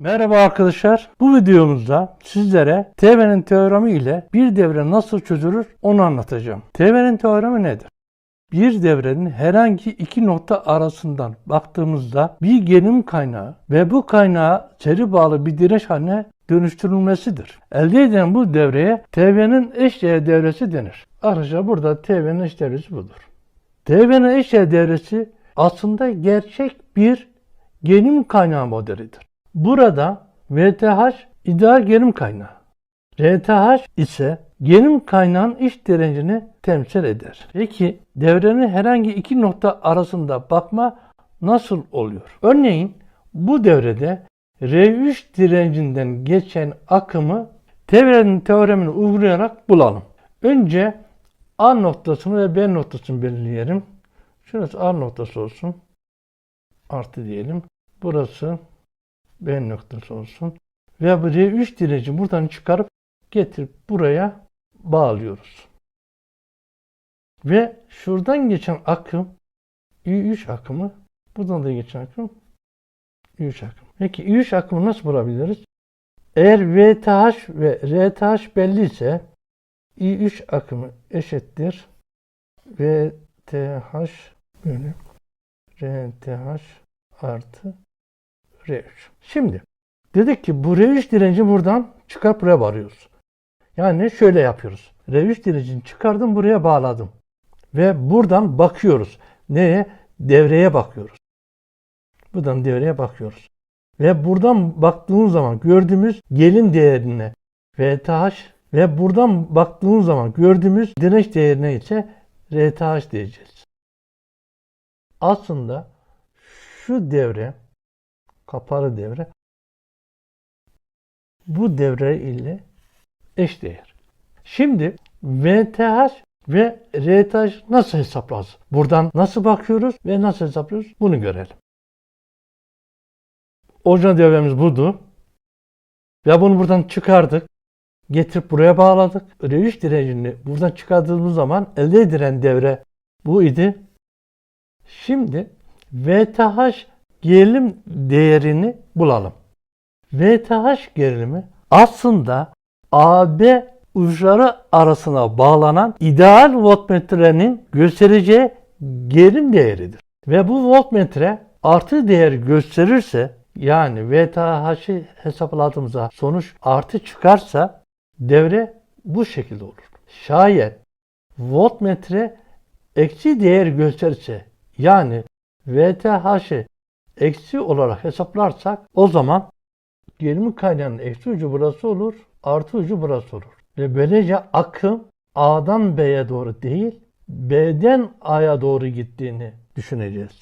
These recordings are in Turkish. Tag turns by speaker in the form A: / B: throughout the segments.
A: Merhaba arkadaşlar. Bu videomuzda sizlere TV'nin teoremi ile bir devre nasıl çözülür onu anlatacağım. TV'nin teoremi nedir? Bir devrenin herhangi iki nokta arasından baktığımızda bir gerilim kaynağı ve bu kaynağı seri bağlı bir direnç haline dönüştürülmesidir. Elde edilen bu devreye TV'nin eşdeğer devresi denir. Arkadaşlar burada TV'nin eş devresi budur. TV'nin eşdeğer devresi aslında gerçek bir gerilim kaynağı modelidir. Burada VTH ideal gerilim kaynağı. RTH ise gerilim kaynağın iç direncini temsil eder. Peki devrenin herhangi iki nokta arasında bakma nasıl oluyor? Örneğin bu devrede R3 direncinden geçen akımı devrenin teoremini uygulayarak bulalım. Önce A noktasını ve B noktasını belirleyelim. Şurası A noktası olsun. Artı diyelim. Burası B noktası olsun. Ve bu R3 direnci buradan çıkarıp getirip buraya bağlıyoruz. Ve şuradan geçen akım I3 akımı buradan da geçen akım I3 akımı. Peki I3 akımı nasıl bulabiliriz? Eğer VTH ve RTH belli ise I3 akımı eşittir VTH bölü RTH artı R3. Şimdi dedik ki bu R3 direnci buradan çıkarıp buraya varıyoruz. Yani şöyle yapıyoruz. R3 direncini çıkardım buraya bağladım. Ve buradan bakıyoruz. Neye? Devreye bakıyoruz. Buradan devreye bakıyoruz. Ve buradan baktığımız zaman gördüğümüz gelin değerine VTH ve buradan baktığımız zaman gördüğümüz direnç değerine ise RTH diyeceğiz. Aslında şu devre kapalı devre bu devre ile eşdeğer. Şimdi VTH ve RTH nasıl hesaplarız? Buradan nasıl bakıyoruz ve nasıl hesaplıyoruz? Bunu görelim. Orijinal devremiz budu. Ve bunu buradan çıkardık. Getirip buraya bağladık. R3 direncini buradan çıkardığımız zaman elde edilen devre bu idi. Şimdi VTH gerilim değerini bulalım. VTH gerilimi aslında AB uçları arasına bağlanan ideal voltmetrenin göstereceği gerilim değeridir. Ve bu voltmetre artı değer gösterirse yani VTH'ı hesapladığımızda sonuç artı çıkarsa devre bu şekilde olur. Şayet voltmetre eksi değer gösterirse yani VTH'ı eksi olarak hesaplarsak o zaman gerilim kaynağının eksi ucu burası olur, artı ucu burası olur. Ve böylece akım A'dan B'ye doğru değil, B'den A'ya doğru gittiğini düşüneceğiz.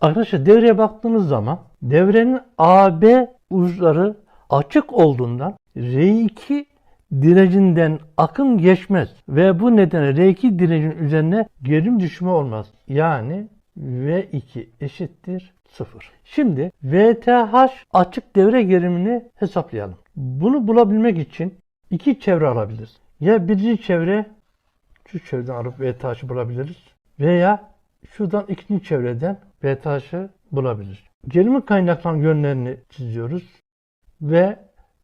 A: Arkadaşlar devreye baktığınız zaman devrenin AB uçları açık olduğundan R2 direncinden akım geçmez ve bu nedenle R2 direncin üzerine gerilim düşme olmaz. Yani V2 eşittir 0. Şimdi VTH açık devre gerilimini hesaplayalım. Bunu bulabilmek için iki çevre alabiliriz. Ya birinci çevre şu çevreden alıp VTH'ı bulabiliriz veya şuradan ikinci çevreden VTH'ı bulabiliriz. Gerilim kaynaklarının yönlerini çiziyoruz ve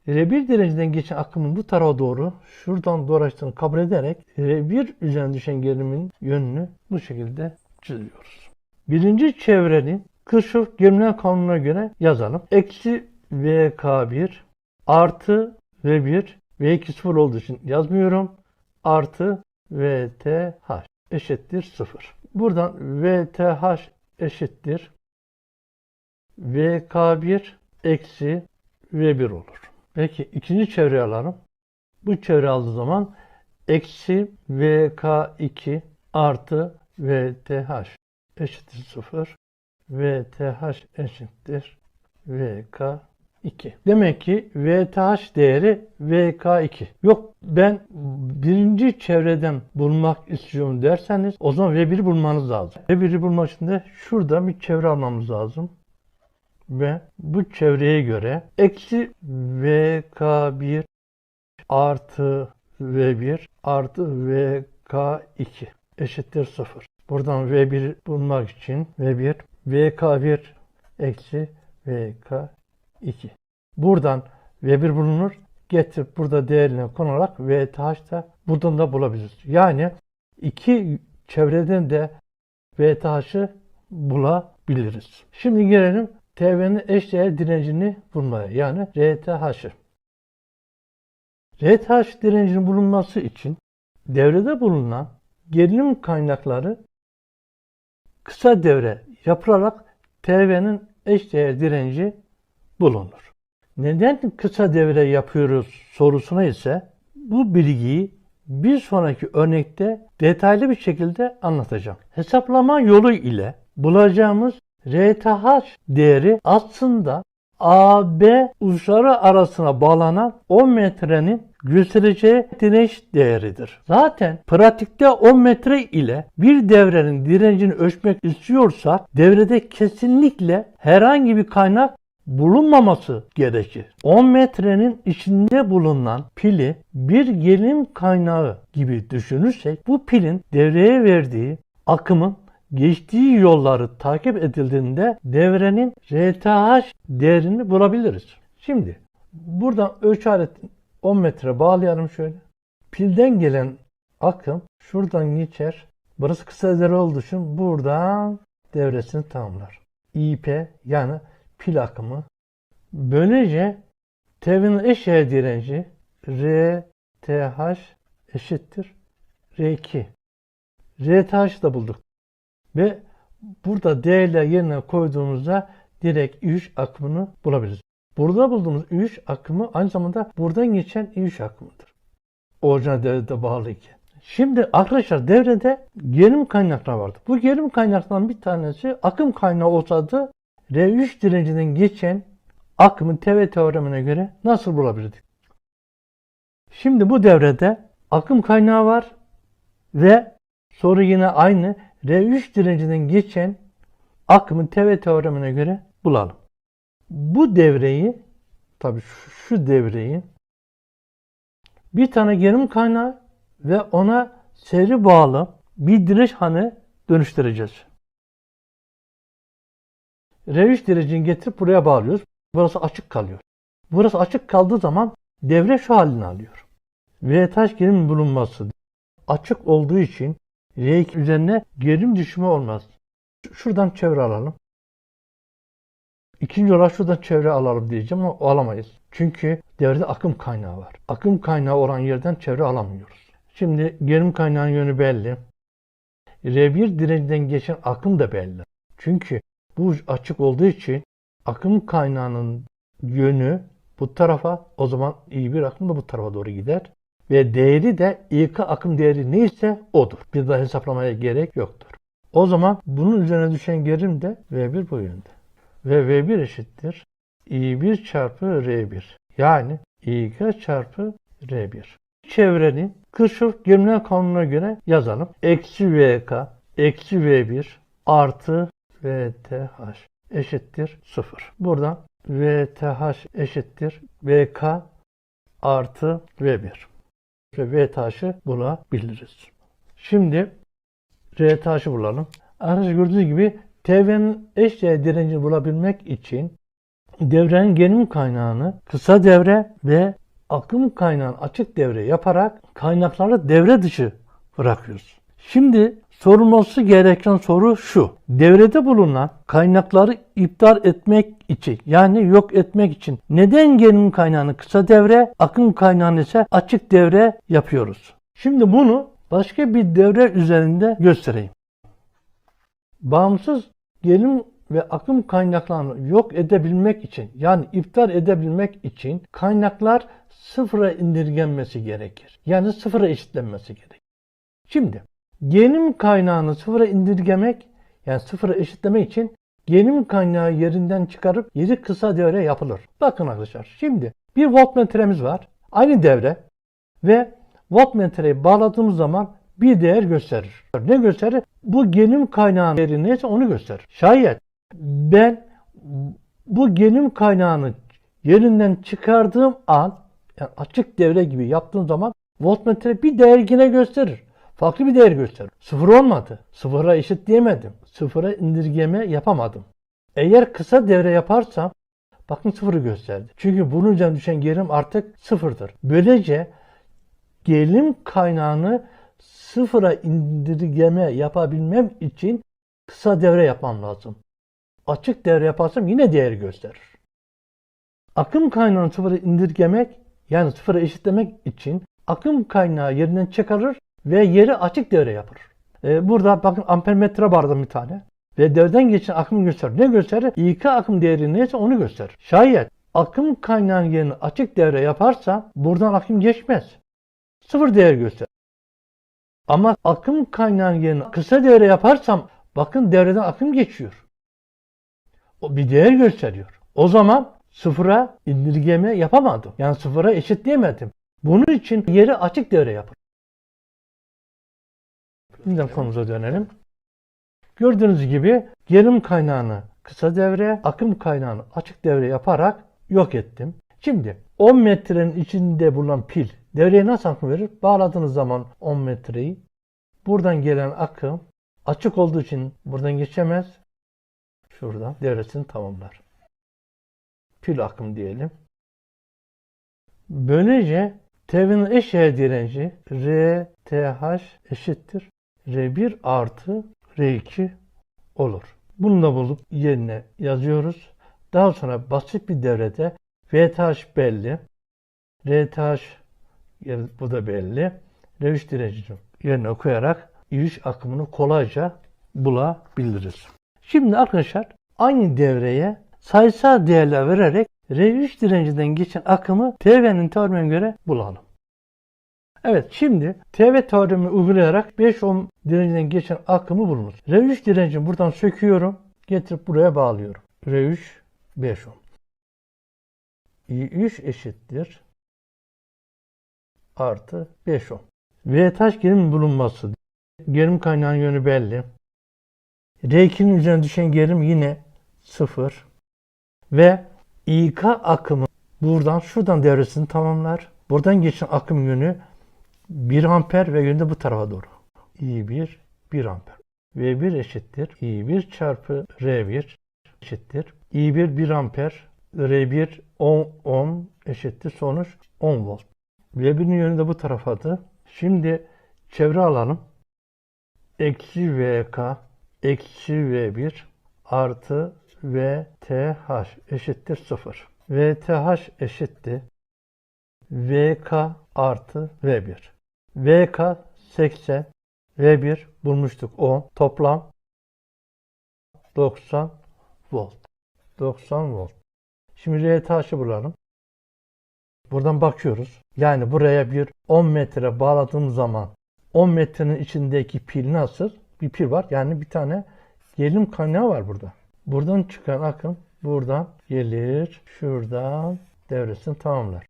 A: R1 direncinden geçen akımın bu tarafa doğru şuradan dolaştığını kabul ederek R1 üzerine düşen gerilimin yönünü bu şekilde çiziyoruz. Birinci çevrenin Kirchhoff gerilimler kanununa göre yazalım. Eksi VK1 artı V1 V2 sıfır olduğu için yazmıyorum. Artı VTH eşittir 0. Buradan VTH eşittir VK1 eksi V1 olur. Peki ikinci çevre alalım. Bu çevre aldığı zaman eksi VK2 artı VTH eşittir 0. VTH eşittir VK2. Demek ki VTH değeri VK2. Yok ben birinci çevreden bulmak istiyorum derseniz o zaman V1'i bulmanız lazım. V1'i bulmak için de şurada bir çevre almamız lazım. Ve bu çevreye göre eksi VK1 artı V1 artı VK2 eşittir 0. Buradan V1 bulmak için V1 VK1 eksi VK2. Buradan V1 bulunur. Getirip burada değerine konarak VTH da buradan da bulabiliriz. Yani iki çevreden de VTH'ı bulabiliriz. Şimdi gelelim TV'nin eşdeğer direncini bulmaya. Yani RTH'ı. RTH direncinin bulunması için devrede bulunan gerilim kaynakları kısa devre yapılarak TV'nin eşdeğer direnci bulunur. Neden kısa devre yapıyoruz sorusuna ise bu bilgiyi bir sonraki örnekte detaylı bir şekilde anlatacağım. Hesaplama yolu ile bulacağımız RTH değeri aslında AB uçları arasına bağlanan 10 metrenin göstereceği direnç değeridir. Zaten pratikte 10 metre ile bir devrenin direncini ölçmek istiyorsak devrede kesinlikle herhangi bir kaynak bulunmaması gerekir. 10 metrenin içinde bulunan pili bir gerilim kaynağı gibi düşünürsek bu pilin devreye verdiği akımın geçtiği yolları takip edildiğinde devrenin RTH değerini bulabiliriz. Şimdi buradan ölçü aleti 10 metre bağlayalım şöyle. Pilden gelen akım şuradan geçer. Burası kısa devre olduğu için buradan devresini tamamlar. IP yani pil akımı. Böylece TV'nin eşdeğer direnci RTH eşittir R2. RTH'ı da bulduk. Ve burada değerler yerine koyduğumuzda direkt I3 akımını bulabiliriz. Burada bulduğumuz I3 akımı aynı zamanda buradan geçen I3 akımıdır. Orijinal devrede bağlı iken. Şimdi arkadaşlar devrede gerilim kaynakları vardı. Bu gerilim kaynaklarından bir tanesi akım kaynağı olsaydı R3 direncinden geçen akımın TV teoremine göre nasıl bulabilirdik? Şimdi bu devrede akım kaynağı var ve soru yine aynı R3 direncinden geçen akımın TV teoremine göre bulalım. Bu devreyi tabii şu, devreyi bir tane gerilim kaynağı ve ona seri bağlı bir direnç hanı dönüştüreceğiz. R3 direncini getirip buraya bağlıyoruz. Burası açık kalıyor. Burası açık kaldığı zaman devre şu halini alıyor. VTH gerilim bulunması açık olduğu için R2 üzerine gerilim düşümü olmaz. Şuradan çevre alalım. İkinci olarak şuradan çevre alalım diyeceğim ama alamayız. Çünkü devrede akım kaynağı var. Akım kaynağı olan yerden çevre alamıyoruz. Şimdi gerilim kaynağının yönü belli. R1 direnciden geçen akım da belli. Çünkü bu açık olduğu için akım kaynağının yönü bu tarafa o zaman iyi bir akım da bu tarafa doğru gider. Ve değeri de İK akım değeri neyse odur. Bir daha hesaplamaya gerek yoktur. O zaman bunun üzerine düşen gerilim de V1 bu yönde. Ve V1 eşittir I1 çarpı R1. Yani İK çarpı R1. Çevrenin Kirchhoff gerilimler kanununa göre yazalım. Eksi VK eksi V1 artı VTH eşittir 0. Buradan VTH eşittir VK artı V1 ve VTH'ı bulabiliriz. Şimdi RTH'ı bulalım. Arkadaşlar gördüğünüz gibi TV'nin eşdeğer direncini bulabilmek için devrenin gerilim kaynağını kısa devre ve akım kaynağını açık devre yaparak kaynakları devre dışı bırakıyoruz. Şimdi sorulması gereken soru şu. Devrede bulunan kaynakları iptal etmek için yani yok etmek için neden gerilim kaynağını kısa devre, akım kaynağını ise açık devre yapıyoruz? Şimdi bunu başka bir devre üzerinde göstereyim. Bağımsız gerilim ve akım kaynaklarını yok edebilmek için yani iptal edebilmek için kaynaklar sıfıra indirgenmesi gerekir. Yani sıfıra eşitlenmesi gerekir. Şimdi gerilim kaynağını sıfıra indirgemek yani sıfıra eşitlemek için gerilim kaynağı yerinden çıkarıp yeri kısa devre yapılır. Bakın arkadaşlar şimdi bir voltmetremiz var. Aynı devre ve voltmetreyi bağladığımız zaman bir değer gösterir. Ne gösterir? Bu gerilim kaynağının değeri neyse onu gösterir. Şayet ben bu gerilim kaynağını yerinden çıkardığım an yani açık devre gibi yaptığım zaman voltmetre bir değer yine gösterir. Farklı bir değer gösterir. Sıfır olmadı. Sıfıra eşit diyemedim. Sıfıra indirgeme yapamadım. Eğer kısa devre yaparsam bakın sıfırı gösterdi. Çünkü bunun üzerine düşen gerilim artık sıfırdır. Böylece gerilim kaynağını sıfıra indirgeme yapabilmem için kısa devre yapmam lazım. Açık devre yaparsam yine değeri gösterir. Akım kaynağını sıfıra indirgemek yani sıfıra eşitlemek için akım kaynağı yerinden çıkarır ve yeri açık devre yapar. Ee, burada bakın ampermetre vardı bir tane. Ve devreden geçen akımı gösterir. Ne gösterir? İK akım değeri neyse onu gösterir. Şayet akım kaynağının yerini açık devre yaparsa buradan akım geçmez. Sıfır değer gösterir. Ama akım kaynağının yerini kısa devre yaparsam bakın devreden akım geçiyor. O bir değer gösteriyor. O zaman sıfıra indirgeme yapamadım. Yani sıfıra eşitleyemedim. Bunun için yeri açık devre yapın. Şimdi konumuza dönelim. Gördüğünüz gibi gerilim kaynağını kısa devre, akım kaynağını açık devre yaparak yok ettim. Şimdi 10 metrenin içinde bulunan pil devreye nasıl akım verir? Bağladığınız zaman 10 metreyi buradan gelen akım açık olduğu için buradan geçemez. Şuradan devresini tamamlar. Pil akım diyelim. Böylece TV'nin eşdeğer direnci RTH eşittir. R1 artı R2 olur. Bunu da bulup yerine yazıyoruz. Daha sonra basit bir devrede VTH belli. RTH yani bu da belli. R3 direncini yerine koyarak I3 akımını kolayca bulabiliriz. Şimdi arkadaşlar aynı devreye sayısal değerler vererek R3 direncinden geçen akımı TV'nin teoremine göre bulalım. Evet şimdi TV teoremi uygulayarak 5 ohm direncinden geçen akımı bulunuz. R3 direncini buradan söküyorum. Getirip buraya bağlıyorum. R3 5 ohm. I3 eşittir. Artı 5 ohm. VTH gerilim bulunması. Gerilim kaynağının yönü belli. R2'nin üzerine düşen gerilim yine 0. Ve İK akımı buradan şuradan devresini tamamlar. Buradan geçen akım yönü 1 amper ve yönde bu tarafa doğru. I1 1 amper. V1 eşittir. I1 çarpı R1 eşittir. I1 1 amper. R1 10 ohm eşittir. Sonuç 10 volt. V1'in yönü de bu tarafadır. Şimdi çevre alalım. Eksi VK eksi V1 artı VTH eşittir 0. VTH eşittir. VK artı V1. VK 80, V1 bulmuştuk 10. Toplam 90 volt. 90 volt. Şimdi RTH'ı bulalım. Buradan bakıyoruz. Yani buraya bir 10 metre bağladığım zaman 10 metrenin içindeki pil nasıl? Bir pil var. Yani bir tane gerilim kaynağı var burada. Buradan çıkan akım buradan gelir. Şuradan devresini tamamlar.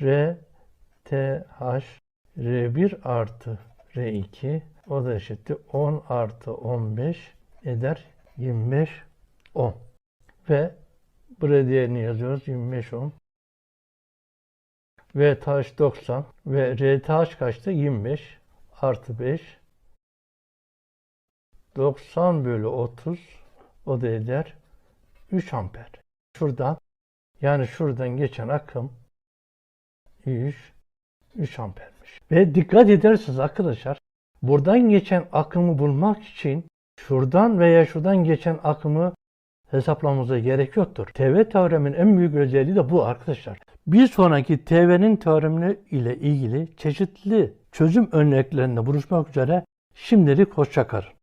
A: R, T, H, R1 artı R2 o da eşittir 10 artı 15 eder 25 10. Ve buraya değerini yazıyoruz 25 10. VTH 90 ve RTH kaçtı? 25 artı 5 90 bölü 30 o da eder 3 amper. Şuradan yani şuradan geçen akım 3 3 ampermiş. Ve dikkat ederseniz arkadaşlar buradan geçen akımı bulmak için şuradan veya şuradan geçen akımı hesaplamamıza gerek yoktur. TV teoremin en büyük özelliği de bu arkadaşlar. Bir sonraki TV'nin teoremi ile ilgili çeşitli çözüm örneklerinde buluşmak üzere şimdilik hoşçakalın.